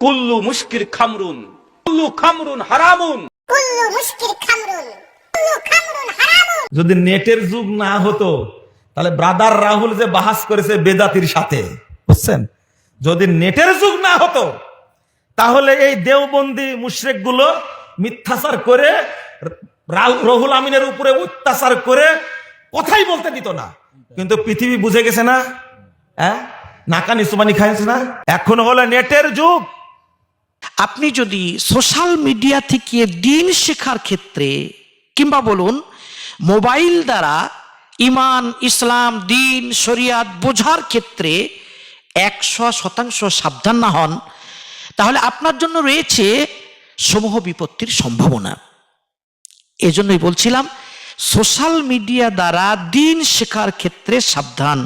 কুল্লু মুশকির খামরুন কুল্লু খামরুন হারামুন। কুল্লু মুশকির খামরুন কুল্লু খামরুন হারামুন। যদি নেটের যুগ না হতো তাহলে ব্রাদার রাহুল যে বাহাস করেছে বেদাতির সাথে বুঝছেন? যদি নেটের যুগ না হতো তাহলে এই দেওবন্দি মুশরেকগুলো মিথ্যাচার করে রহুল আমিনের উপরে অত্যাচার করে কথাই বলতে দিত না। কিন্তু পৃথিবী বুঝে গেছে না হ্যাঁ? নাকানি সুমানি খাইছে না? এখন হলো নেটের যুগ। আপনি যদি সোশ্যাল মিডিয়া থেকে দিন শেখার ক্ষেত্রে, কিংবা বলুন, মোবাইল দ্বারা ইমান, ইসলাম, দিন, শরিয়াত বোঝার ক্ষেত্রে একশো শতাংশ সাবধান না হন, তাহলে আপনার জন্য রয়েছে সমূহ বিপত্তির সম্ভাবনা। এজন্যই বলছিলাম, সোশ্যাল মিডিয়া দ্বারা দিন শেখার ক্ষেত্রে সাবধান।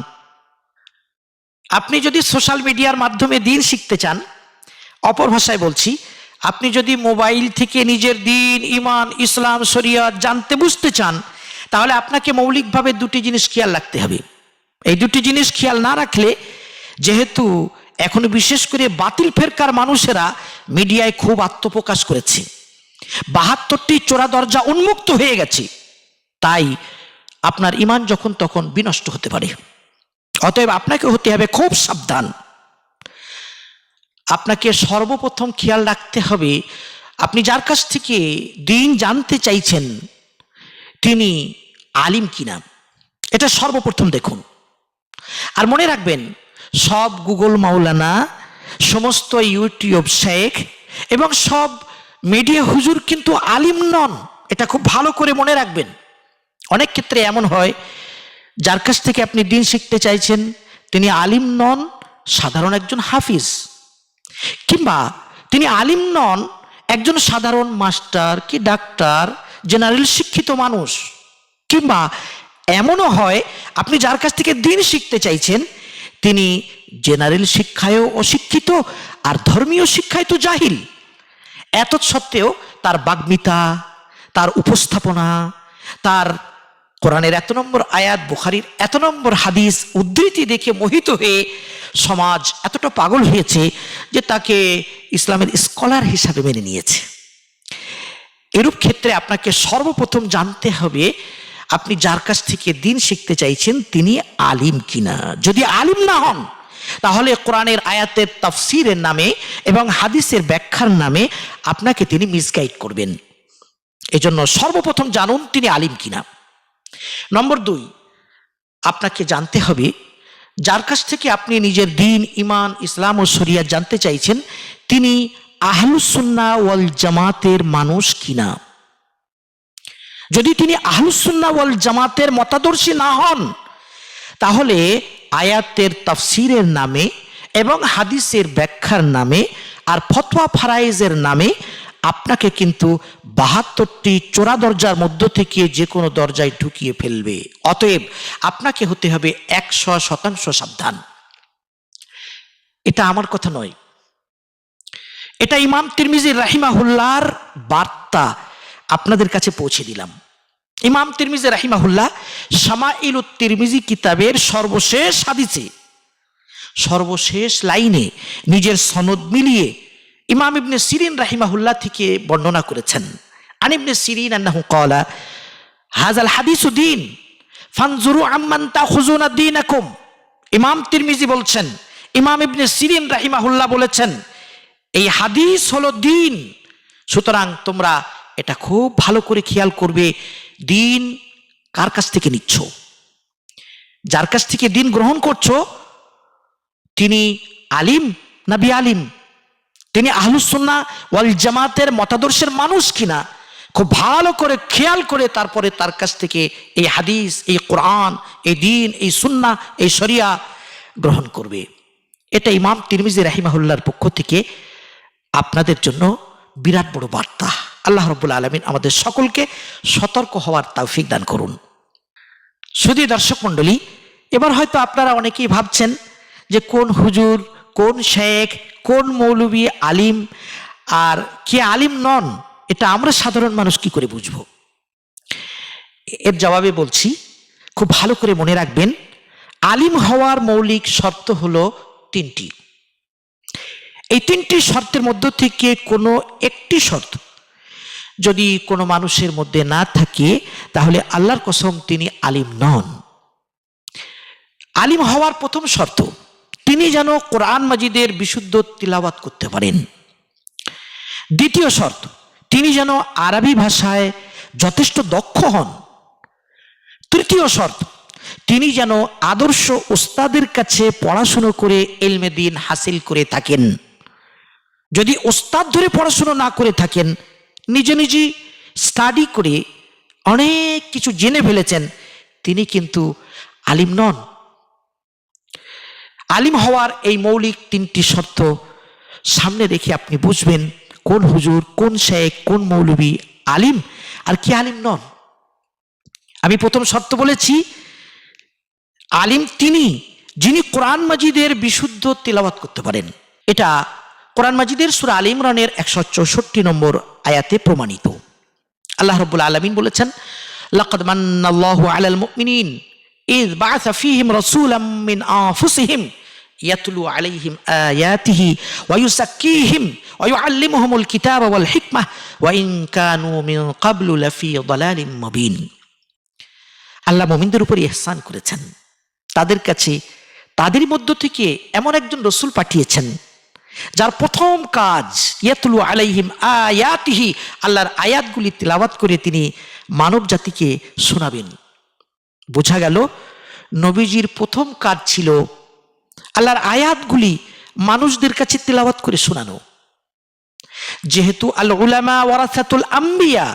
আপনি যদি সোশ্যাল মিডিয়ার মাধ্যমে দিন শিখতে চান অপর ভাষায় বলছি, আপনি যদি মোবাইল থেকে নিজের দিন ইমান ইসলাম, শরিয়ত জানতে বুঝতে চান, তাহলে আপনাকে মৌলিকভাবে দুটি জিনিস খেয়াল রাখতে হবে। এই দুটি জিনিস খেয়াল না রাখলে, যেহেতু এখন বিশেষ করে বাতিল ফেরকার মানুষেরা মিডিয়ায় খুব আত্মপ্রকাশ করেছে। বাহাত্তরটি চোরা দরজা উন্মুক্ত হয়ে গেছে। তাই আপনার ইমান যখন তখন বিনষ্ট হতে পারে। অতএব আপনাকে হতে হবে খুব সাবধান। আপনাকে সর্বপ্রথম খেয়াল রাখতে হবে, আপনি যার কাছ থেকে দিন জানতে চাইছেন, তিনি আলিম কিনা এটা সর্বপ্রথম দেখুন। আর মনে রাখবেন, সব গুগল মাওলানা, সমস্ত ইউটিউব শেখ এবং সব মিডিয়া হুজুর কিন্তু আলিম নন। এটা খুব ভালো করে মনে রাখবেন। অনেক ক্ষেত্রে এমন হয়, যার কাছ থেকে আপনি দিন শিখতে চাইছেন, তিনি আলিম নন, সাধারণ একজন হাফিজ। কিংবা তিনি আলিম নন, একজন সাধারণ মাস্টার কি ডাক্তার, জেনারেল শিক্ষিত মানুষ। কিংবা এমনও হয়, আপনি যার কাছ থেকে দিন শিখতে চাইছেন, তিনি জেনারেল শিক্ষায়ও অশিক্ষিত আর ধর্মীয় শিক্ষায় তো জাহিল। এত সত্ত্বেও তার বাগ্মিতা, তার উপস্থাপনা, তার কোরআনের এত নম্বর আয়াত, বুখারির এত নম্বর হাদিস উদ্ধৃতি দেখে মোহিত হয়ে সমাজ এতটা পাগল হয়েছে যে তাকে ইসলামের স্কলার হিসাবে মেনে নিয়েছে। এরূপ ক্ষেত্রে আপনাকে সর্বপ্রথম জানতে হবে, আপনি যার কাছ থেকে দিন শিখতে চাইছেন তিনি আলিম কিনা। যদি আলিম না হন, তাহলে কোরআনের আয়াতের তাফসিরের নামে এবং হাদিসের ব্যাখ্যার নামে আপনাকে তিনি মিসগাইড করবেন। এজন্য সর্বপ্রথম জানুন তিনি আলিম কিনা। নম্বর দুই, আপনাকে জানতে হবে, যার কাছ থেকে আপনি নিজের দিন ইমান ইসলাম ও শরিয়া জানতে চাইছেন, তিনি আহলুসুন্না ওয়াল জামাতের মানুষ কিনা? যদি তিনি আহলুসুন্না ওয়াল জামাতের মতাদর্শী না হন, তাহলে আয়াতের তাফসিরের নামে এবং হাদিসের ব্যাখ্যার নামে আর ফতোয়া ফারাইজের নামে আপনাকে কিন্তু বাহাত্তরটি চোরা দরজার মধ্য থেকে যে কোনো দরজায় ঢুকিয়ে ফেলবে। অতএব আপনাকে হতে হবে একশো শতাংশ সাবধান। এটা আমার কথা নয়। এটা ইমাম তিরমিজি রাহিমাহুল্লার বার্তা আপনাদের কাছে পৌঁছে দিলাম। ইমাম তিরমিজি রাহিমাহুল্লাহ শামাইল তিরমিজি কিতাবের সর্বশেষ হাদিসে, সর্বশেষ লাইনে নিজের সনদ মিলিয়ে ইমাম ইবনে সিরিন রাহিমাহুল্লাহ থেকে বর্ণনা করেছেন। আনিবনে সিরিন আন্নাহু ক্বালা হাজাল হাদিসু দিন, ফানজুরু আম্মান তাখুজুনা দীনাকুম। ইমাম তিরমিজি বলছেন, ইমাম ইবনে সিরিন রাহিমাহুল্লাহ বলেছেন, এই হাদিস হলো দিন, সুতরাং তোমরা এটা খুব ভালো করে খেয়াল করবে, দিন কার কাছ থেকে নিচ্ছ? যার কাছ থেকে দিন গ্রহণ করছ, তিনি আলিম না বি আলিম তিনি আহলুসুন্না ওয়াল জামাতের মতাদর্শের মানুষ কিনা? খুব ভালো করে খেয়াল করে তারপরে তার কাছ থেকে এই হাদিস, এই কোরআন, এই দিন, এই সুন্না এই শরিয়া গ্রহণ করবে। এটা ইমাম তিরমিজি রাহিমাহুল্লার পক্ষ থেকে আপনাদের জন্য বিরাট বড় বার্তা। আল্লাহ রব্বুল আলমিন আমাদের সকলকে সতর্ক হওয়ার তৌফিক দান করুন। শুধু দর্শক মণ্ডলী, এবার হয়তো আপনারা অনেকেই ভাবছেন যে কোন হুজুর কোন শেখ, কোন মৌলবী আলিম, আর কে আলিম নন, এটা আমরা সাধারণ মানুষ কি করে বুঝব? এর জবাবে বলছি, খুব ভালো করে মনে রাখবেন, আলিম হওয়ার মৌলিক শর্ত হলো তিনটি। এই তিনটি শর্তের মধ্য থেকে কোনো একটি শর্ত, যদি কোনো মানুষের মধ্যে না থাকে, তাহলে আল্লাহর কসম তিনি আলিম নন। আলিম হওয়ার প্রথম শর্ত তিনি যেন কোরআন মাজিদের বিশুদ্ধ তিলাওয়াত করতে পারেন। দ্বিতীয় শর্ত, তিনি যেন আরবি ভাষায় যথেষ্ট দক্ষ হন। তৃতীয় শর্ত, তিনি যেন আদর্শ ওস্তাদের কাছে পড়াশুনো করে এলমে দিন হাসিল করে থাকেন। যদি ওস্তাদ ধরে পড়াশুনো না করে থাকেন, নিজে নিজে স্টাডি করে অনেক কিছু জেনে ফেলেছেন, তিনি কিন্তু আলিম নন। আলিম হওয়ার এই মৌলিক তিনটি শর্ত। সামনে রেখে আপনি বুঝবেন কোন হুজুর, কোন শেখ, কোন মৌলবী আলিম আর কি আলিম নন। আমি প্রথম শর্ত বলেছি, আলিম তিনি যিনি কোরআন মাজিদের বিশুদ্ধ তেলাওয়াত করতে পারেন। এটা কোরআন মাজিদের সুরা আল ইমরানের একশো চৌষট্টি নম্বর আয়াতে প্রমাণিত। আল্লাহ রব্বুল আলমিন বলেছেন, লাকাদ মান্নাল্লাহু আলাল মুমিনিন, ইয বাআসা ফীহিম রাসূলাম মিন আনফুসিহিম। ইয়াতলু আলাইহিম আয়াতিহি ওয়া ইউযাক্কিহিম ওয়া ইউআল্লিমুহুমুল কিতাবা ওয়াল হিকমাহ ওয়া ইন কানু মিন ক্বাবলু লাফি দালালিম মুবিন। আল্লাহ মোমিনদের উপর ইহসান করেছেন। তাদের কাছে তাদের মধ্য থেকে এমন একজন রসুল পাঠিয়েছেন, যার প্রথম কাজ ইয়াতুলু আলাইহিম আয়াতিহি, আল্লাহর আয়াতগুলি তিলাওয়াত করে তিনি মানব জাতিকে শোনাবেন। বোঝা গেল, নবীজির প্রথম কাজ ছিল আল্লাহর আয়াতগুলি মানুষদের কাছে তিলাওয়াত করে শোনানো। যেহেতু আল উলামা ওয়ারাসাতুল আম্বিয়া,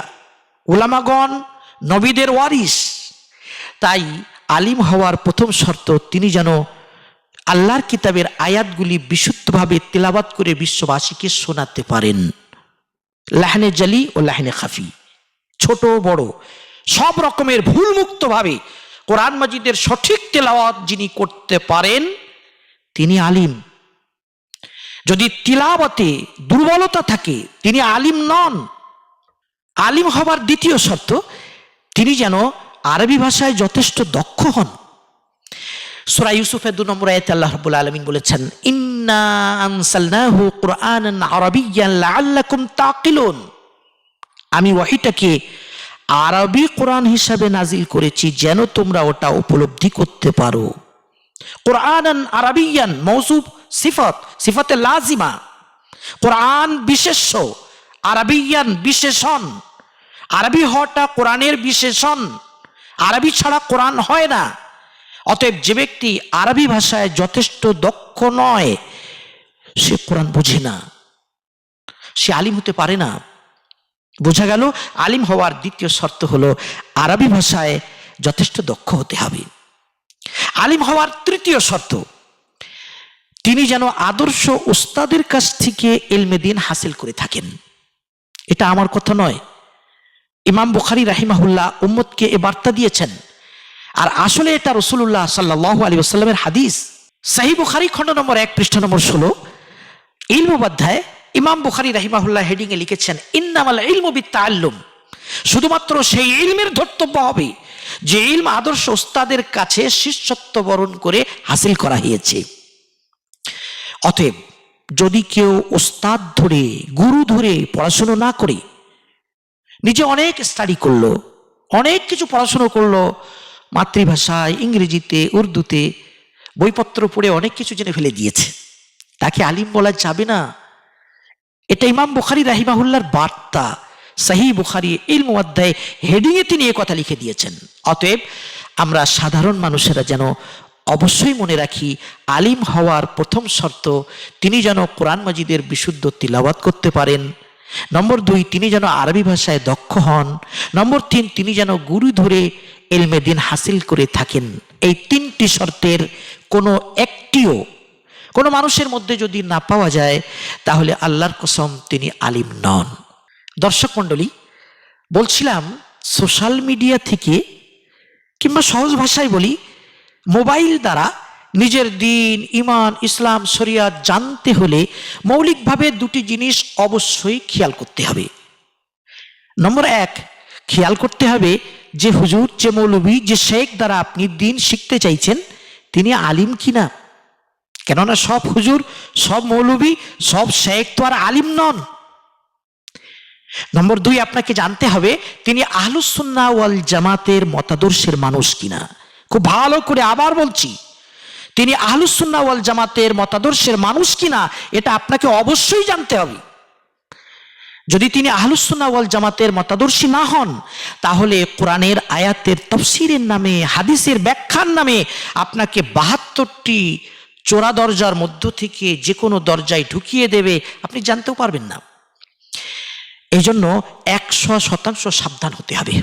উলামাগণ নবীদের ওয়ারিস, তাই আলিম হওয়ার প্রথম শর্ত তিনি যেন আল্লাহর কিতাবের আয়াতগুলি বিশুদ্ধভাবে তেলাবাত করে বিশ্ববাসীকে শোনাতে পারেন। লাহনে জালি ও লাহনে খাফি, ছোট, বড়, সব রকমের ভুল মুক্তভাবে কোরআন মাজিদের সঠিক তেলাওয়াত যিনি করতে পারেন তিনি আলিম। যদি তিলাওয়াতে দুর্বলতা থাকে, তিনি আলিম নন। আলিম হবার দ্বিতীয় শর্ত, তিনি যেন আরবি ভাষায় যথেষ্ট দক্ষ হন। সূরা ইউসুফের দু নম্বর আয়াতে আল্লাহ রাব্বুল আলামিন বলেছেন, ইন্না আনসালনাহু কুরআনান আরাবিয়্যান লাআল্লাকুম তাকিলুন। আমি ওয়াহিটাকে আরবি কোরআন হিসাবে নাজিল করেছি যেন তোমরা ওটা উপলব্ধি করতে পারো। কোরআনান আরাবিয়ান মৌসুফ সিফত, সিফতে লাজিমা। কোরআন বিশেষ্য, আরবিয়ান বিশেষণ। আরবি হওয়াটা কোরআনের বিশেষণ। আরবি ছাড়া কোরআন হয় না। অতএব যে ব্যক্তি আরবি ভাষায় যথেষ্ট দক্ষ নয়, সে কোরআন বোঝে না। সে আলিম হতে পারে না। বোঝা গেল, আলিম হওয়ার দ্বিতীয় শর্ত হলো, আরবি ভাষায় যথেষ্ট দক্ষ হতে হবে। আলিম হওয়ার তৃতীয় শর্ত, তিনি যেন আদর্শ উস্তাদের কাছ থেকে এলমে দিন হাসিল করে থাকেন। এটা আমার কথা নয়। ইমাম বুখারি রাহিমাহুল্লাহ উম্মদকে এ বার্তা দিয়েছেন। আর আসলে এটা রসুল্লাহ সাল্লাহ আলী আসাল্লামের হাদিস। সাহি বুখারি খণ্ড নম্বর এক, পৃষ্ঠ নম্বর ষোলো, ইলম ইমাম বুখারি রাহিমাহুল্লাহ হেডিং এ লিখেছেন, ইন্নামাল ইলমবিদ তাল্লুম শুধুমাত্র সেই ইলমের ধর্তব্য হবে। যে ইলম আদর্শ ওস্তাদের কাছে শিষ্যত্ব বরণ করে হাসিল করা হয়েছে। অতএব যদি কেউ ওস্তাদ ধরে, গুরু ধরে পড়াশুনো না করে, নিজে অনেক স্টাডি করল, অনেক কিছু পড়াশুনো করল, মাতৃভাষায়, ইংরেজিতে, উর্দুতে, বইপত্র পড়ে অনেক কিছু জেনে ফেলে দিয়েছে। তাকে আলিম বলা যাবে না। এটা ইমাম বুখারি রাহিমাহুল্লার বার্তা। সাহি বুখারি ইলম অধ্যায় হেডিংয়ে তিনি এ কথা লিখে দিয়েছেন। অতএব আমরা সাধারণ মানুষেরা যেন অবশ্যই মনে রাখি, আলিম হওয়ার প্রথম শর্ত, তিনি যেন কোরআন মাজিদের বিশুদ্ধ তিলাওয়াত করতে পারেন। নম্বর দুই, তিনি যেন আরবি ভাষায় দক্ষ হন। নম্বর তিন, তিনি যেন গুরু ধরে এলমে দিন হাসিল করে থাকেন। এই তিনটি শর্তের কোনো একটিও কোনো মানুষের মধ্যে যদি না পাওয়া যায়, তাহলে আল্লাহর কসম তিনি আলিম নন। দর্শক মণ্ডলী, বলছিলাম সোশ্যাল মিডিয়া থেকে কিংবা সহজ ভাষায় বলি মোবাইল দ্বারা নিজের দিন, ইমান, ইসলাম, শরিয়াত জানতে হলে মৌলিকভাবে দুটি জিনিস অবশ্যই খেয়াল করতে হবে। নম্বর এক, খেয়াল করতে হবে যে হুজুর, যে মৌলবী, যে শেখ দ্বারা আপনি দিন শিখতে চাইছেন, তিনি আলিম কিনা? কেননা সব হুজুর, সব মৌলবী, সব শেখ তো আর আলিম নন। নম্বর দুই, আপনাকে জানতে হবে তিনি আহলুসুন্না ওয়াল জামাতের মতাদর্শের মানুষ কিনা। খুব ভালো করে আবার বলছি, তিনি আহলুসুন্না ওয়াল জামাতের মতাদর্শের মানুষ কিনা, এটা আপনাকে অবশ্যই জানতে হবে। যদি তিনি আহলুসুন্না ওয়াল জামাতের মতাদর্শী না হন, তাহলে কোরআনের আয়াতের তফসিরের নামে, হাদিসের ব্যাখ্যার নামে আপনাকে বাহাত্তরটি চোরা দরজার মধ্য থেকে যে কোনো দরজায় ঢুকিয়ে দেবে, আপনি জানতেও পারবেন না। এই জন্য একশো শতাংশ সাবধান হতে হবে।